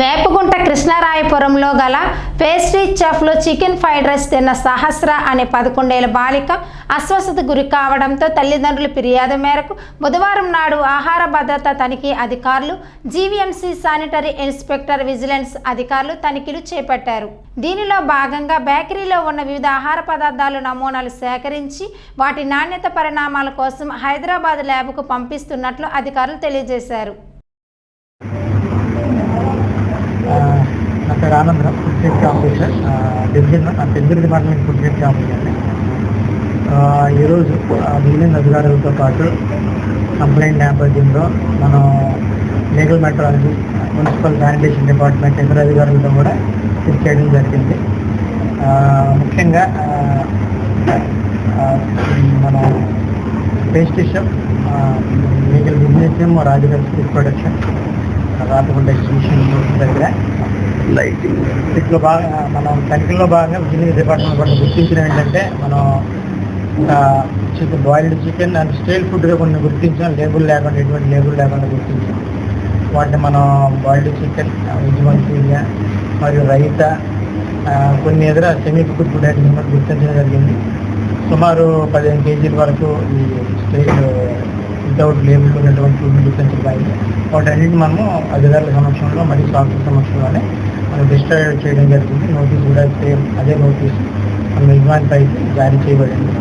వేపగుంట కృష్ణరాయపురంలో గల పేస్ట్రీ చెఫ్లో చికెన్ ఫ్రైడ్ రైస్ తిన్న సహస్ర అనే పదకొండేళ్ళ బాలిక అస్వస్థత గురి కావడంతో తల్లిదండ్రుల ఫిర్యాదు మేరకు బుధవారం నాడు ఆహార భద్రత తనిఖీ అధికారులు జీవీఎంసీ శానిటరీ ఇన్స్పెక్టర్ విజిలెన్స్ అధికారులు తనిఖీలు చేపట్టారు. దీనిలో భాగంగా బేకరీలో ఉన్న వివిధ ఆహార పదార్థాలు నమూనాలు సేకరించి వాటి నాణ్యత పరిణామాల కోసం హైదరాబాద్ ల్యాబ్కు పంపిస్తున్నట్లు అధికారులు తెలియజేశారు. నా పేరు Anandarao food safety officer division department food safety officer ఆ, ఈరోజు మిగిలిన అధికారులతో పాటు కంప్లైంట్ నేపథ్యంలో మనం legal metrology municipal sanitation department ఇతర అధికారులతో కూడా చెక్ చేయడం జరిగింది. ముఖ్యంగా మన పేస్ట్రీ లీగల్ బిజినెస్ ఏమో ప్రొడక్షన్ రాతకొండ ఎగ్జిబిషన్ దగ్గర. లైటింగ్ ఇట్లో బాగా మనం తనిఖీలో భాగంగా విజిలెన్స్ డిపార్ట్మెంట్ కూడా గుర్తించిన ఏంటంటే మనం chicken boiled chicken and style ఫుడ్గా కొన్ని గుర్తించాం. లేబుల్ లేకుండా ఎటువంటి లేబుల్ లేకుండా గుర్తించాం. వాటిని మనం బాయిల్డ్ చికెన్ వెజ్ మంచూరియా మరియు రైత కొన్ని ఎదుర సెమీ కుక్ ఫుడ్ ఐటమ్స్ గుర్తించడం జరిగింది. సుమారు పదిహేను కేజీల వరకు ఈ స్టైల్ వితౌట్ లేబుల్ ఉన్నటువంటి ఫుడ్ గుర్తించబడి వాటన్నిటిని మనము అధికారుల సమక్షంలో మరియు సాఫ్ట్వేర్ సమక్షంలోనే మనం డిస్ట్రాక్ట్ చేయడం జరిగింది నోటీస్ కూడా సేమ్ అదే నోటీస్ మన యజమాని పైకి జారీ చేయబడింది.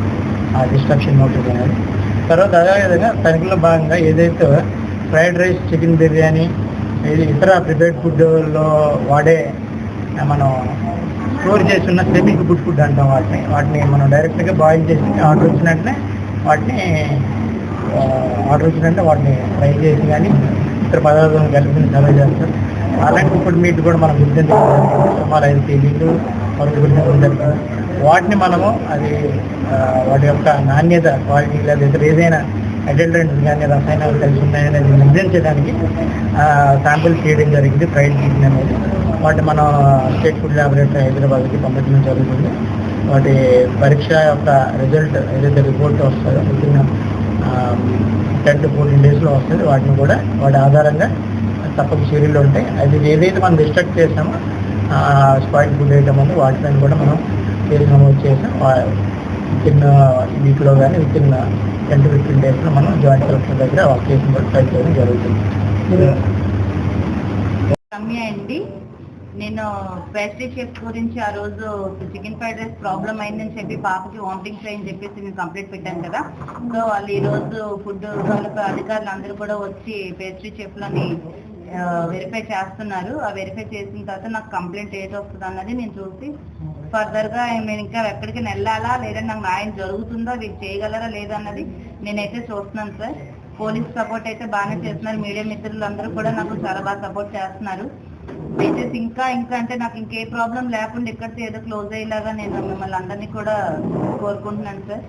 ఆ డిస్ట్రక్షన్ నోటీస్ అనేది. తర్వాత అదేవిధంగా తనిఖీలో భాగంగా ఏదైతే ఫ్రైడ్ రైస్ చికెన్ బిర్యానీ ఇది ఇతర ప్రిపేర్డ్ ఫుడ్లో వాడే మనం స్టోర్ చేస్తున్న సెమీ గుడ్ ఫుడ్ అంటాం వాటిని. వాటిని మనం డైరెక్ట్గా బాయిల్ చేసి ఆర్డర్ వచ్చినట్లే వాటిని ఆర్డర్ వచ్చినట్టే వాటిని ఫ్రై చేసి కానీ ఇతర పదార్థాలను కలిపి సర్వ్ చేస్తారు. అలాంటి ఇప్పుడు మీట్ కూడా మనం గుర్తించాలి సుమారు ఐదు కేజీలు వరకు గుర్తించడం వాటిని మనము అది వాటి యొక్క నాణ్యత క్వాలిటీ లేదా ఇతర ఏదైనా అటెండెంట్స్ కానీ రసాయనాలు కలిసి ఉన్నాయనేది నిర్ధారించడానికి శాంపుల్ చేయడం జరిగింది ట్రయల్ చేయడం అనేది. వాటి మనం స్టేట్ ఫుడ్ ల్యాబొరేటరీ హైదరాబాద్కి పంపించడం జరుగుతుంది. వాటి పరీక్ష యొక్క రిజల్ట్ ఏదైతే రిపోర్ట్ వస్తుందో టెన్ టు ఫోర్టీన్ డేస్లో వస్తుంది. వాటిని కూడా వాటి ఆధారంగా తప్పక చర్యలు ఉంటాయి. అది ఏదైతే మనం డిస్ట్రక్ట్ చేసామో స్పాయిల్ ఫుడ్ ఐటమ్ ఉంది వాటిపైన కూడా మనం కేసు నమోదు చేసాం విత్ ఇన్ వీక్లో కానీ with in ten to fifteen డేస్లో మనం జాయింట్ కలెక్టర్ దగ్గర ఆ కేసును కూడా ఫైల్ చేయడం జరుగుతుంది. రమ్య అండి. నేను పేస్ట్రీ షెఫ్ గురించి ఆ రోజు చికెన్ ఫ్రైడ్ రైస్ ప్రాబ్లం అయిందని చెప్పి పాపకి వామిటింగ్ ఫ్రై అని చెప్పేసి నేను కంప్లైంట్ పెట్టాను కదా. సో వాళ్ళు ఈ రోజు ఫుడ్ వాళ్ళకి అధికారులు అందరూ కూడా వచ్చి పేస్ట్రీ షెఫ్లని వెరిఫై చేస్తున్నారు. ఆ వెరిఫై చేసిన తర్వాత నాకు కంప్లైంట్ ఏది వస్తుంది అన్నది నేను చూసి ఫర్దర్గా నేను ఇంకా ఎక్కడికి వెళ్ళాలా లేదా నాకు న్యాయం జరుగుతుందా వీళ్ళు చేయగలరా లేదా అన్నది నేనైతే చూస్తున్నాను సార్. పోలీస్ సపోర్ట్ అయితే బాగానే చేస్తున్నారు. మీడియా మిత్రులు అందరూ కూడా నాకు చాలా బాగా సపోర్ట్ చేస్తున్నారు. దయచేసి ఇంకా ఇంకా అంటే నాకు ఇంకే ప్రాబ్లం లేకుండా ఎక్కడితో ఏదో క్లోజ్ అయ్యేలాగా నేను మిమ్మల్ని అందరినీ కూడా కోరుకుంటున్నాను సార్